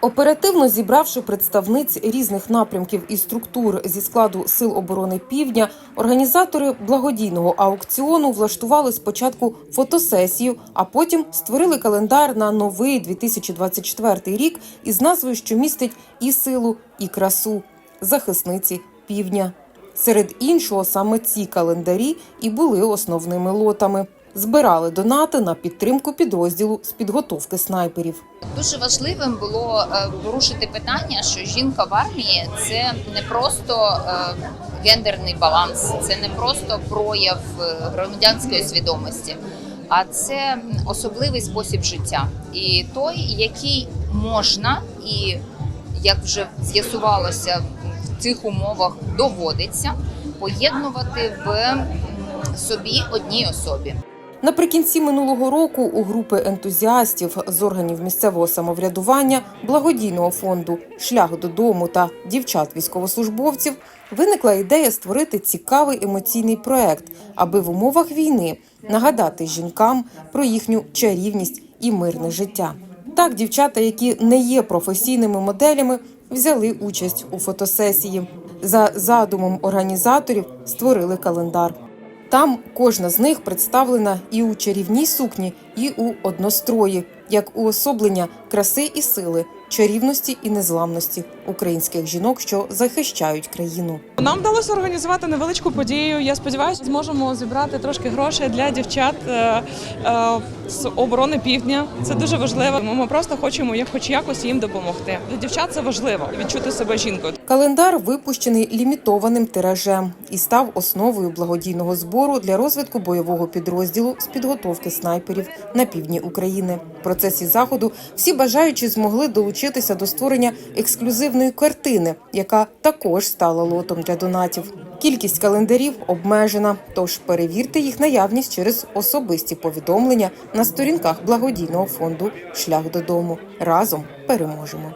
Оперативно зібравши представниць різних напрямків і структур зі складу Сил оборони Півдня, організатори благодійного аукціону влаштували спочатку фотосесію, а потім створили календар на новий 2024 рік із назвою, що містить і силу, і красу захисниці півдня. Серед іншого, саме ці календарі і були основними лотами. Збирали донати на підтримку підрозділу з підготовки снайперів. Дуже важливим було е, порушити питання, що жінка в армії це не просто е, гендерний баланс, це не просто прояв е, громадянської свідомості, а це особливий спосіб життя. І той, який можна, і як вже з'ясувалося в цих умовах, доводиться поєднувати в собі одній особі. Наприкінці минулого року у групи ентузіастів з органів місцевого самоврядування, благодійного фонду Шлях додому та дівчат військовослужбовців виникла ідея створити цікавий емоційний проект, аби в умовах війни нагадати жінкам про їхню чарівність і мирне життя. Так, дівчата, які не є професійними моделями, взяли участь у фотосесії. За задумом організаторів створили календар. Там кожна з них представлена і у чарівній сукні, і у однострої, як уособлення краси і сили, чарівності і незламності українських жінок, що захищають країну. Нам вдалося організувати невеличку подію. Я сподіваюся, зможемо зібрати трошки грошей для дівчат е, е, з оборони півдня. Це дуже важливо. Ми просто хочемо як- хоч якось їм допомогти. Для дівчат це важливо відчути себе жінкою. Календар випущений лімітованим тиражем і став основою благодійного збору для розвитку бойового підрозділу з підготовки снайперів на півдні України. В процесі заходу всі бажаючі змогли долучитися до створення ексклюзивної картини, яка також стала лотом для донатів. Кількість календарів обмежена, тож перевірте їх наявність через особисті повідомлення на сторінках благодійного фонду Шлях додому. Разом переможемо.